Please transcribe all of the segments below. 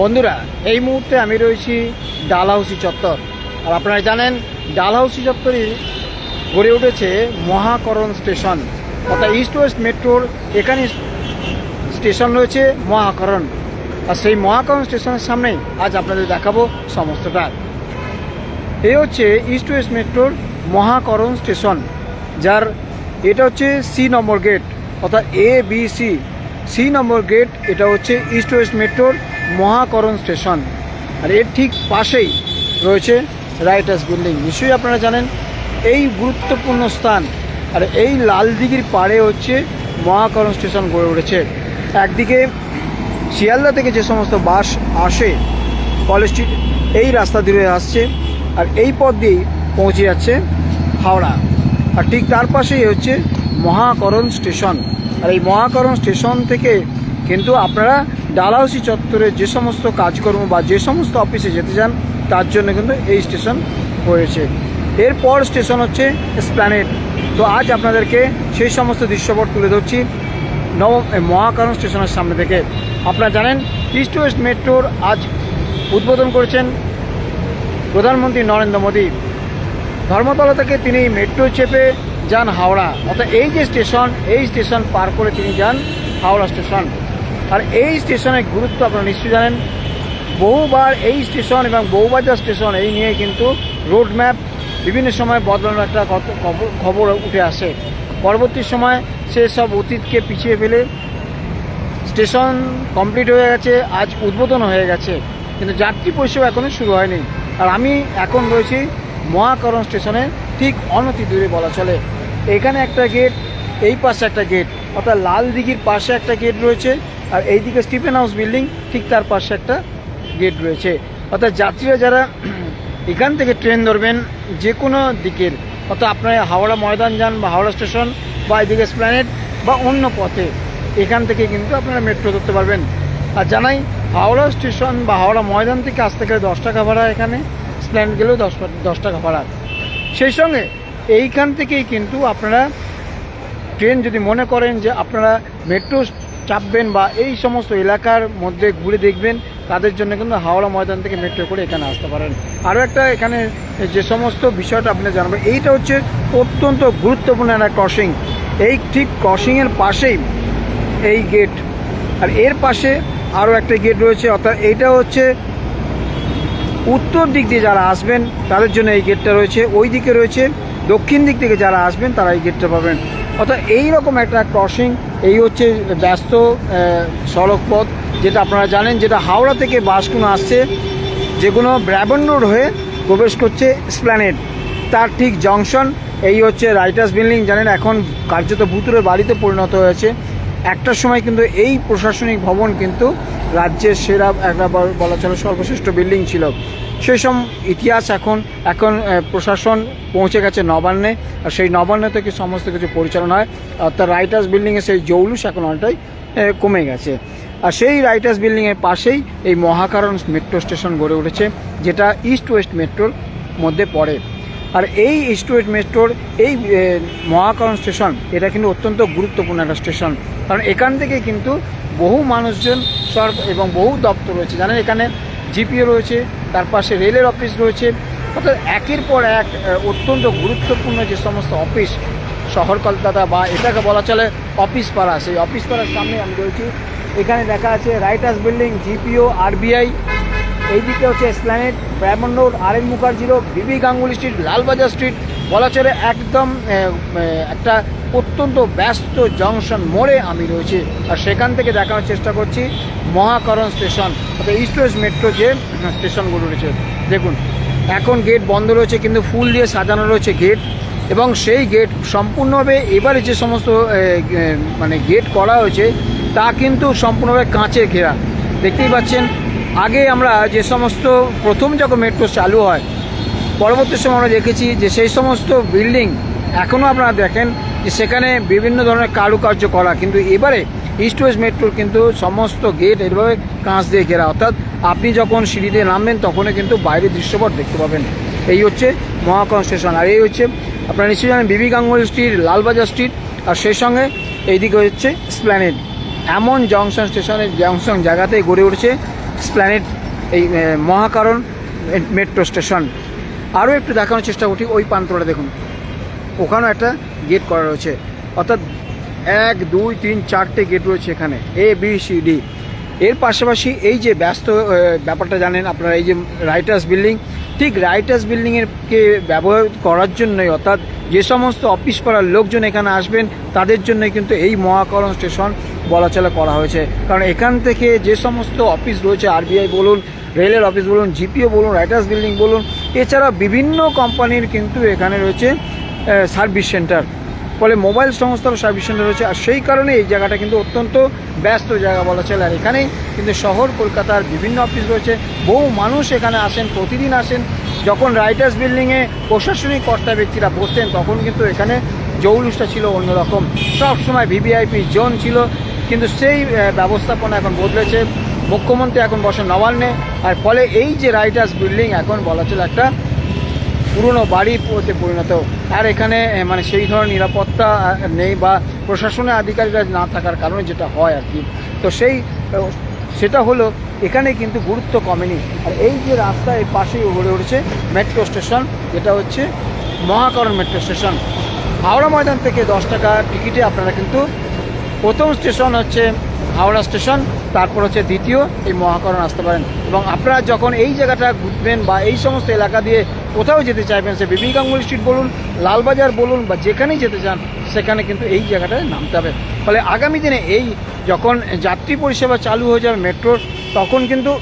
বন্ধুরা, এই মুহূর্তে আমি রয়েছি ডালহাউসি চত্বর। আর আপনারা জানেন ডালহাউসি চত্বরই গড়ে উঠেছে মহাকরণ স্টেশন। অর্থাৎ ইস্ট ওয়েস্ট মেট্রোর এখানে স্টেশন রয়েছে মহাকরণ। আর সেই মহাকরণ স্টেশনের সামনে আজ আপনাদের দেখাবো সমস্তটা। এই হচ্ছে ইস্ট ওয়েস্ট মেট্রোর মহাকরণ স্টেশন, যার এটা হচ্ছে সি নম্বর গেট অর্থাৎ A B C C number gate, এটা হচ্ছে ইস্ট ওয়েস্ট মেট্রোর মহাকরণ স্টেশন। আর এর ঠিক পাশেই রয়েছে রাইটার্স বিল্ডিং নিশ্চয়ই আপনারা জানেন, এই গুরুত্বপূর্ণ স্থান আর এই লালদিঘির পাড়ে হচ্ছে মহাকরণ স্টেশন গড়ে উঠেছে। একদিকে শিয়ালদা থেকে যে সমস্ত বাস আসে, কলেজ স্ট্রিট, এই রাস্তা দিয়ে আসছে আর এই পথ দিয়েই পৌঁছে যাচ্ছে হাওড়া। আর ঠিক তার পাশেই হচ্ছে মহাকরণ স্টেশন। আর এই মহাকরণ স্টেশন থেকে কিন্তু আপনারা ডালাউসি চত্বরে যে সমস্ত কাজকর্ম বা যে সমস্ত অফিসে যেতে চান তার জন্য কিন্তু এই স্টেশন হয়েছে এরপর স্টেশন হচ্ছে স্প্ল্যানেট তো আজ আপনাদেরকে সেই সমস্ত দৃশ্যপট তুলে ধরছি নবম এ, মহাকারণ স্টেশনের সামনে থেকে। আপনারা জানেন ইস্ট ওয়েস্ট মেট্রোর আজ উদ্বোধন করেছেন প্রধানমন্ত্রী নরেন্দ্র মোদী। ধর্মতলা থেকে তিনি মেট্রো চেপে যান হাওড়া। অর্থাৎ এই যে স্টেশন, এই স্টেশন পার করে তিনি যান হাওড়া স্টেশন। আর এই স্টেশনের গুরুত্ব আপনারা নিশ্চয়ই জানেন। বহুবার এই স্টেশন এবং বউবাজার স্টেশন এই নিয়ে কিন্তু রোড ম্যাপ, বিভিন্ন সময় বদলানোর একটা খবর- খবর উঠে আসে। পরবর্তী সময় সে সব অতীতকে পিছিয়ে ফেলে স্টেশন কমপ্লিট হয়ে গেছে, আজ উদ্বোধন হয়ে গেছে। কিন্তু যাত্রী পরিষেবা এখনও শুরু হয়নি। আর আমি এখন রয়েছি মহাকরণ স্টেশনে, ঠিক অনতি দূরে বলা চলে। এখানে একটা গেট এই পাশে একটা গেট অর্থাৎ লাল দিঘির পাশে একটা গেট রয়েছে, আর এইদিকে স্টিফেন হাউস বিল্ডিং ঠিক তার পাশে একটা গেট রয়েছে। অর্থাৎ যাত্রীরা যারা এখান থেকে ট্রেন ধরবেন, যে কোনো দিকের, অর্থাৎ আপনারা হাওড়া ময়দান যান বা হাওড়া স্টেশন বা এদিকে স্প্ল্যানেট বা অন্য পথে, এখান থেকে কিন্তু আপনারা মেট্রো ধরতে পারবেন। আর জানাই, হাওড়া স্টেশন বা হাওড়া ময়দান থেকে আসতে গেলে দশ টাকা ভাড়া এখানে স্প্ল্যানেট গেলেও দশ দশ টাকা ভাড়া। সেই সঙ্গে এইখান থেকেই কিন্তু আপনারা ট্রেন যদি মনে করেন যে আপনারা মেট্রো চাপবেন বা এই সমস্ত এলাকার মধ্যে ঘুরে দেখবেন, তাদের জন্য কিন্তু হাওড়া ময়দান থেকে মেট্রো করে এখানে আসতে পারেন। আরও একটা এখানে যে সমস্ত বিষয়টা আপনি জানবেন, এইটা হচ্ছে অত্যন্ত গুরুত্বপূর্ণ একটা ক্রসিং এই ঠিক ক্রসিংয়ের পাশেই এই গেট আর এর পাশে আরও একটা গেট রয়েছে, অর্থাৎ এইটা হচ্ছে উত্তর দিক দিয়ে যারা আসবেন, তাদের জন্য এই গেটটা রয়েছে। ওই দিকে রয়েছে দক্ষিণ দিক থেকে যারা আসবেন, তারা এই গেটটা পাবেন। অর্থাৎ এই রকম একটা ক্রসিং এই হচ্ছে ব্যস্ত সড়ক পথ, যেটা আপনারা জানেন, যেটা হাওড়া থেকে বাসগুলো আসছে যেগুলো ব্র্যাবন রোড হয়ে প্রবেশ করছে স্প্ল্যানেট তার ঠিক জংশন এই হচ্ছে রাইটার্স বিল্ডিং, জানেন, এখন কার্যত ভূতুরের বাড়িতে পরিণত হয়েছে। একটার সময় কিন্তু এই প্রশাসনিক ভবন কিন্তু রাজ্যের সেরা, একটা বলা চলে সর্বশ্রেষ্ঠ বিল্ডিং ছিল। সেই সব ইতিহাস এখন এখন প্রশাসন পৌঁছে গেছে নবান্নে, আর সেই নবান্ন থেকে সমস্ত কিছু পরিচালনা হয়। অর্থাৎ রাইটার্স বিল্ডিংয়ে সেই জৌলুস এখন অনেকটাই কমে গেছে। আর সেই রাইটার্স বিল্ডিংয়ের পাশেই এই মহাকারণ মেট্রো স্টেশন গড়ে উঠেছে, যেটা ইস্ট ওয়েস্ট মেট্রোর মধ্যে পড়ে। আর এই ইস্ট ওয়েস্ট মেট্রোর এই মহাকারণ স্টেশন এটা কিন্তু অত্যন্ত গুরুত্বপূর্ণ একটা স্টেশন কারণ এখান থেকে কিন্তু বহু মানুষজন সর এবং বহু দপ্তর রয়েছে। জানেন এখানে জিপিও রয়েছে তার পাশে রেলের অফিস রয়েছে। অর্থাৎ একের পর এক অত্যন্ত গুরুত্বপূর্ণ যে সমস্ত অফিস শহর কলকাতা বা এটাকে বলা চলে অফিস পাড়া, সেই অফিস পাড়ার সামনে আমি রয়েছি। এখানে দেখা আছে রাইটার্স বিল্ডিং, জিপিও, আরবিআই। এইদিকে হচ্ছে স্ল্যানেট ব্রাহ্মণ road R N Mukherjee road BB Ganguly street, Lalbazar street বলা চলে একদম একটা অত্যন্ত ব্যস্ত জংশন মোড়ে আমি রয়েছি। আর সেখান থেকে দেখানোর চেষ্টা করছি মহাকরণ স্টেশন, অর্থাৎ ইস্ট ওয়েস্ট মেট্রো যে স্টেশনগুলো রয়েছে। দেখুন, এখন গেট বন্ধ রয়েছে, কিন্তু ফুল দিয়ে সাজানো রয়েছে গেট এবং সেই গেট সম্পূর্ণভাবে এবারে যে সমস্ত মানে গেট করা হয়েছে, তা কিন্তু সম্পূর্ণভাবে কাঁচের ঘেরা। দেখতেই পাচ্ছেন, আগে আমরা যে সমস্ত, প্রথম যখন মেট্রো চালু হয় পরবর্তী সময় আমরা দেখেছি যে সেই সমস্ত বিল্ডিং এখনও আপনারা দেখেন যে সেখানে বিভিন্ন ধরনের কারুকার্য করা। কিন্তু এবারে ইস্ট ওয়েস্ট মেট্রোর কিন্তু সমস্ত গেট এভাবে কাঁচ দিয়ে ঘেরা। অর্থাৎ আপনি যখন সিঁড়ি দিয়ে নামবেন তখনই কিন্তু বাইরের দৃশ্যপট দেখতে পাবেন। এই হচ্ছে মহাকরণ স্টেশন। আর এই হচ্ছে আপনারা নিশ্চয়ই জানেন BB Ganguly street Lalbazar street আর সেই সঙ্গে এইদিকে হচ্ছে স্প্ল্যানেড এমন জংশন স্টেশনের জংশন জায়গাতেই গড়ে উঠছে স্প্ল্যানেট এই মহাকারণ মেট্রো স্টেশন আরও একটু দেখানোর চেষ্টা করছি ওই প্রান্তটা দেখুন। ওখানেও একটা গেট করা রয়েছে। অর্থাৎ এক, দুই, তিন, চারটে গেট রয়েছে এখানে। এ বি সি ডি এর পাশাপাশি এই যে ব্যস্ত ব্যাপারটা জানেন আপনারা, এই যে রাইটার্স বিল্ডিং ঠিক রাইটার্স বিল্ডিংয়েরকে ব্যবহার করার জন্যই, অর্থাৎ যে সমস্ত অফিস করার লোকজন এখানে আসবেন, তাদের জন্যই কিন্তু এই মহাকরণ স্টেশন বলাচলা করা হয়েছে। কারণ এখান থেকে যে সমস্ত অফিস রয়েছে আরবিআই বলুন রেলের অফিস বলুন জিপিও বলুন রাইটার্স বিল্ডিং বলুন এছাড়া বিভিন্ন কোম্পানির কিন্তু এখানে রয়েছে সার্ভিস সেন্টার ফলে মোবাইল সংস্থারও সার্ভিস সেন্টার রয়েছে। আর সেই কারণে এই জায়গাটা কিন্তু অত্যন্ত ব্যস্ত জায়গা বলা চলে। আর এখানেই কিন্তু শহর কলকাতার বিভিন্ন অফিস রয়েছে। বহু মানুষ এখানে আসেন, প্রতিদিন আসেন। যখন রাইটার্স বিল্ডিংয়ে প্রশাসনিক কর্তা ব্যক্তিরা বসতেন, তখন কিন্তু এখানে জৌলুসটা ছিল অন্যরকম। সবসময় ভিভিআইপি জোন ছিল। কিন্তু সেই ব্যবস্থাপনা এখন বদলেছে। মুখ্যমন্ত্রী এখন বসেন নবান্নে আর ফলে এই যে রাইটার্স বিল্ডিং, এখন বলা চলে একটা পুরনো বাড়ি হতে পরিণত। আর এখানে মানে সেই ধরনের নিরাপত্তা নেই বা প্রশাসনের আধিকারিকরা না থাকার কারণে যেটা হয় আর কি। তো সেই সেটা হলো, এখানে কিন্তু গুরুত্ব কমেনি। আর এই যে রাস্তা এই পাশেই গড়ে উঠেছে মেট্রো স্টেশন, যেটা হচ্ছে মহাকরণ মেট্রো স্টেশন। হাওড়া ময়দান থেকে দশ টাকা টিকিটে আপনারা কিন্তু প্রথম স্টেশন হচ্ছে হাওড়া স্টেশন। তারপর হচ্ছে দ্বিতীয় এই মহাকরণ আসতে পারেন। এবং আপনারা যখন এই জায়গাটা ঘুরবেন বা এই সমস্ত এলাকা দিয়ে কোথাও যেতে চাইবেন, সে বিবি গাঙ্গুলি স্ট্রিট বলুন, লালবাজার বলুন বা যেখানেই যেতে চান, সেখানে কিন্তু এই জায়গাটায় নামতে হবে। ফলে আগামী দিনে এই যখন যাত্রী পরিষেবা চালু হয়ে যাবে মেট্রোর তখন কিন্তু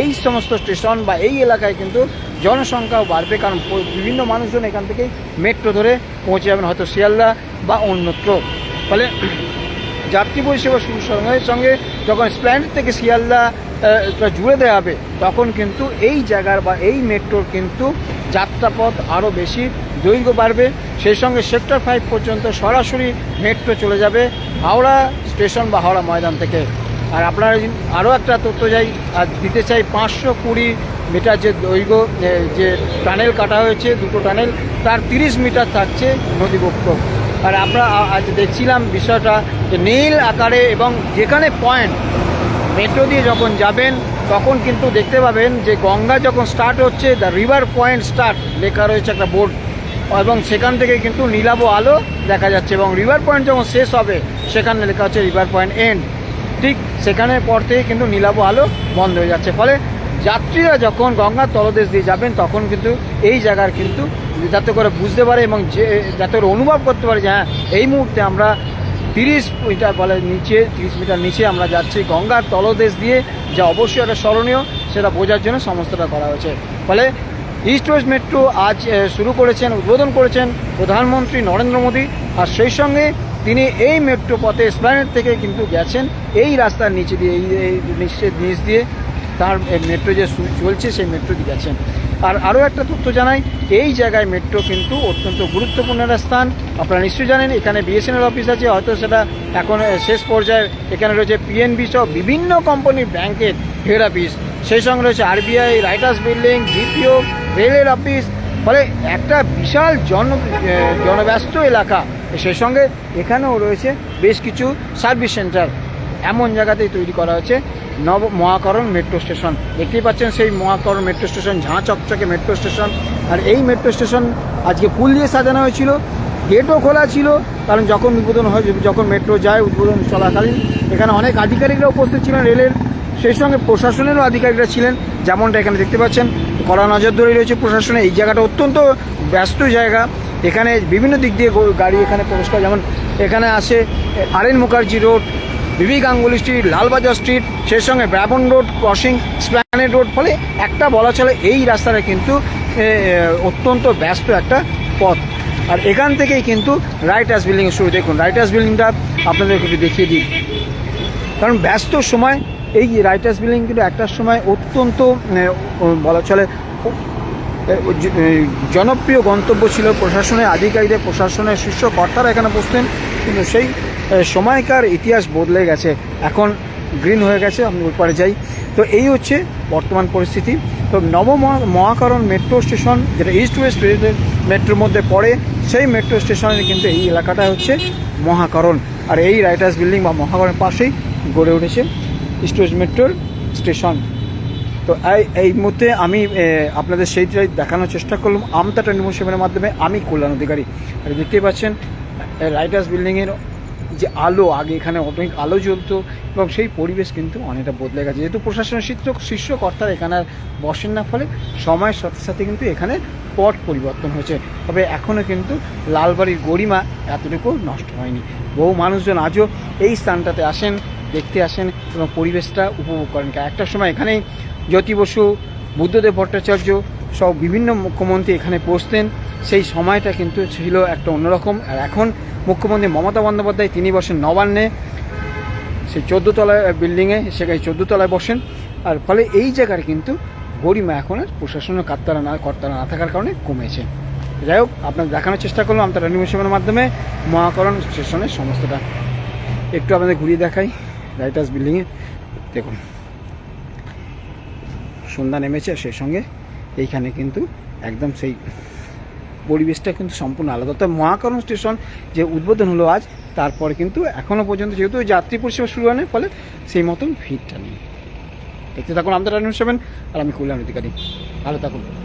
এই সমস্ত স্টেশন বা এই এলাকায় কিন্তু জনসংখ্যাও বাড়বে। কারণ বিভিন্ন মানুষজন এখান থেকেই মেট্রো ধরে পৌঁছে যাবেন, হয়তো শিয়ালদা বা অন্যত্র। ফলে যাত্রী পরিষেবা সঙ্গে সঙ্গে যখন স্প্ল্যানেট থেকে শিয়ালদা জুড়ে দেওয়া হবে, তখন কিন্তু এই জায়গার বা এই মেট্রোর কিন্তু যাত্রাপথ আরও বেশি দৈর্ঘ্য বাড়বে। সেই সঙ্গে সেক্টর ফাইভ পর্যন্ত সরাসরি মেট্রো চলে যাবে হাওড়া স্টেশন বা হাওড়া ময়দান থেকে। আর আপনারা আরও একটা তথ্য যাই আর দিতে চাই, পাঁচশো কুড়ি মিটার যে দৈর্ঘ্য যে টানেল কাটা হয়েছে, দুটো টানেল, তার তিরিশ মিটার থাকছে নদীবক্ষ। আর আমরা আজ দেখছিলাম বিষয়টা যে নীল আকারে এবং যেখানে পয়েন্ট মেট্রো দিয়ে যখন যাবেন, তখন কিন্তু দেখতে পাবেন যে গঙ্গা যখন স্টার্ট হচ্ছে দ্য রিভার পয়েন্ট স্টার্ট লেখা রয়েছে একটা বোর্ড এবং সেখান থেকে কিন্তু নীলাভ আলো দেখা যাচ্ছে এবং রিভার পয়েন্ট যখন শেষ হবে, সেখানে লেখা হচ্ছে রিভার পয়েন্ট এন্ড ঠিক সেখানে পর থেকে কিন্তু নীলাভ আলো বন্ধ হয়ে যাচ্ছে। ফলে যাত্রীরা যখন গঙ্গার তলদেশ দিয়ে যাবেন, তখন কিন্তু এই জায়গার কিন্তু যাতে করে বুঝতে পারে এবং যে, যাতে করে অনুভব করতে পারে যে হ্যাঁ এই মুহূর্তে আমরা তিরিশ মিটার বলে নিচে, তিরিশ মিটার নিচে আমরা যাচ্ছি গঙ্গার তলদেশ দিয়ে, যা অবশ্যই একটা স্মরণীয়, সেটা বোঝার জন্য সমস্তটা করা হয়েছে। ফলে ইস্ট ওয়েস্ট মেট্রো আজ শুরু করেছেন, উদ্বোধন করেছেন প্রধানমন্ত্রী নরেন্দ্র মোদী। আর সেই সঙ্গে তিনি এই মেট্রো পথে স্প্ল্যানেট থেকে কিন্তু গেছেন, এই রাস্তার নিচে দিয়ে, এই নিচের নিচ দিয়ে তার মেট্রো যে চলছে, সেই মেট্রো দিয়ে গেছেন। আর আরও একটা তথ্য জানাই, এই জায়গায় মেট্রো কিন্তু অত্যন্ত গুরুত্বপূর্ণ একটা স্থান। আপনারা নিশ্চয়ই জানেন, এখানে বিএসএনএল অফিস আছে, হয়তো সেটা এখন শেষ পর্যায়ে এখানে রয়েছে পিএনবি সহ বিভিন্ন কোম্পানির ব্যাংকের হেড অফিস সেই সঙ্গে রয়েছে আরবিআই রাইটার্স বিল্ডিং জিপিও রেলের অফিস ফলে একটা বিশাল জন জনব্যস্ত এলাকা। সেই সঙ্গে এখানেও রয়েছে বেশ কিছু সার্ভিস সেন্টার এমন জায়গাতেই তৈরি করা হয়েছে। নব মহাকরণ মেট্রো স্টেশন দেখতেই পাচ্ছেন সেই মহাকরণ মেট্রো স্টেশন ঝাঁ চকচকে মেট্রো স্টেশন আর এই মেট্রো স্টেশন আজকে ফুল দিয়ে সাজানো হয়েছিল। গেটও খোলা ছিল, কারণ যখন উদ্বোধন হয়, যখন মেট্রো যায়, উদ্বোধন চলাকালীন, এখানে অনেক আধিকারিকরা উপস্থিত ছিলেন রেলের। সেই সঙ্গে প্রশাসনেরও আধিকারিকরা ছিলেন। যেমনটা এখানে দেখতে পাচ্ছেন, কড়া নজর ধরে রয়েছে প্রশাসনে। এই জায়গাটা অত্যন্ত ব্যস্ত জায়গা। এখানে বিভিন্ন দিক দিয়ে গাড়ি এখানে প্রবেশ করে, যেমন এখানে আসে আর N Mukherjee road BB Ganguly street Lalbazar street সেই সঙ্গে Brabourne road crossing Esplanade road ফলে একটা বলা চলে এই রাস্তাটা কিন্তু অত্যন্ত ব্যস্ত একটা পথ। আর এখান থেকেই কিন্তু রাইটার্স বিল্ডিংয়ের শুরু। দেখুন রাইটার্স বিল্ডিংটা আপনাদেরকে একটু দেখিয়ে দিই। কারণ ব্যস্ত সময়, এই রাইটার্স বিল্ডিং কিন্তু একটা সময় অত্যন্ত বলা চলে জনপ্রিয় গন্তব্য ছিল প্রশাসনের আধিকারিকদের, প্রশাসনের শীর্ষ কর্তারা এখানে বসতেন কিন্তু সেই সময়কার ইতিহাস বদলে গেছে। এখন গ্রিন হয়ে গেছে, আমি ওই পারে যাই। তো এই হচ্ছে বর্তমান পরিস্থিতি। তো নব মহা- মহাকরণ মেট্রো স্টেশন যেটা ইস্ট ওয়েস্ট রেলের মেট্রোর মধ্যে পড়ে, সেই মেট্রো স্টেশনের কিন্তু এই এলাকাটা হচ্ছে মহাকরণ। আর এই রাইটার্স বিল্ডিং বা মহাকরণের পাশেই গড়ে উঠেছে ইস্ট ওয়েস্ট মেট্রোর স্টেশন তো এই এই মুহূর্তে আমি আপনাদের সেইটাই দেখানোর চেষ্টা করলাম। আমতা টোয়েন্টি সেভেনের মাধ্যমে আমি কল্যাণ অধিকারী। আর দেখতেই পাচ্ছেন রাইটার্স বিল্ডিংয়ের যে আলো, আগে এখানে অনেক আলো জ্বলতো এবং সেই পরিবেশ কিন্তু অনেকটা বদলে গেছে। যেহেতু প্রশাসনের শীর্ষ শীর্ষ কর্তারা এখানে আর বসেন না, ফলে সময়ের সাথে সাথে কিন্তু এখানে পট পরিবর্তন হয়েছে। তবে এখনও কিন্তু লালবাড়ির গরিমা এতটুকু নষ্ট হয়নি। বহু মানুষজন আজও এই স্থানটাতে আসেন, দেখতে আসেন এবং পরিবেশটা উপভোগ করেন। একটা সময় এখানেই জ্যোতি বসু, বুদ্ধদেব ভট্টাচার্য সব বিভিন্ন মুখ্যমন্ত্রী এখানে পৌঁছতেন সেই সময়টা কিন্তু ছিল একটা অন্যরকম। আর এখন মুখ্যমন্ত্রী মমতা বন্দ্যোপাধ্যায় তিনি বসেন নবান্নে, সেই চোদ্দ তলায় বিল্ডিংয়ে, সেখানে চোদ্দ তলায় বসেন। আর ফলে এই জায়গার কিন্তু গরিমা এখন আর প্রশাসনের কর্তারা না কর্তারা না থাকার কারণে কমেছে। যাই হোক, আপনাদের দেখানোর চেষ্টা করলাম আমরা অ্যানিমেশনের মাধ্যমে। মহাকরণ স্টেশনের সমস্তটা। একটু আপনাদের ঘুরিয়ে দেখাই, রাইটার্স বিল্ডিংয়ে। দেখুন, সন্ধ্যা নেমেছে, সেই সঙ্গে এইখানে কিন্তু একদম সেই পরিবেশটা কিন্তু সম্পূর্ণ আলাদা। তবে মহাকরণ স্টেশন যে উদ্বোধন হলো আজ, তারপরে কিন্তু এখনও পর্যন্ত যেহেতু যাত্রী পরিষেবা শুরু হয়নি, ফলে সেই মতন ভিড়টা নেই। দেখতে থাকুন আমাদের আর আমি কল্যাণ অধিকারী। ভালো থাকুন।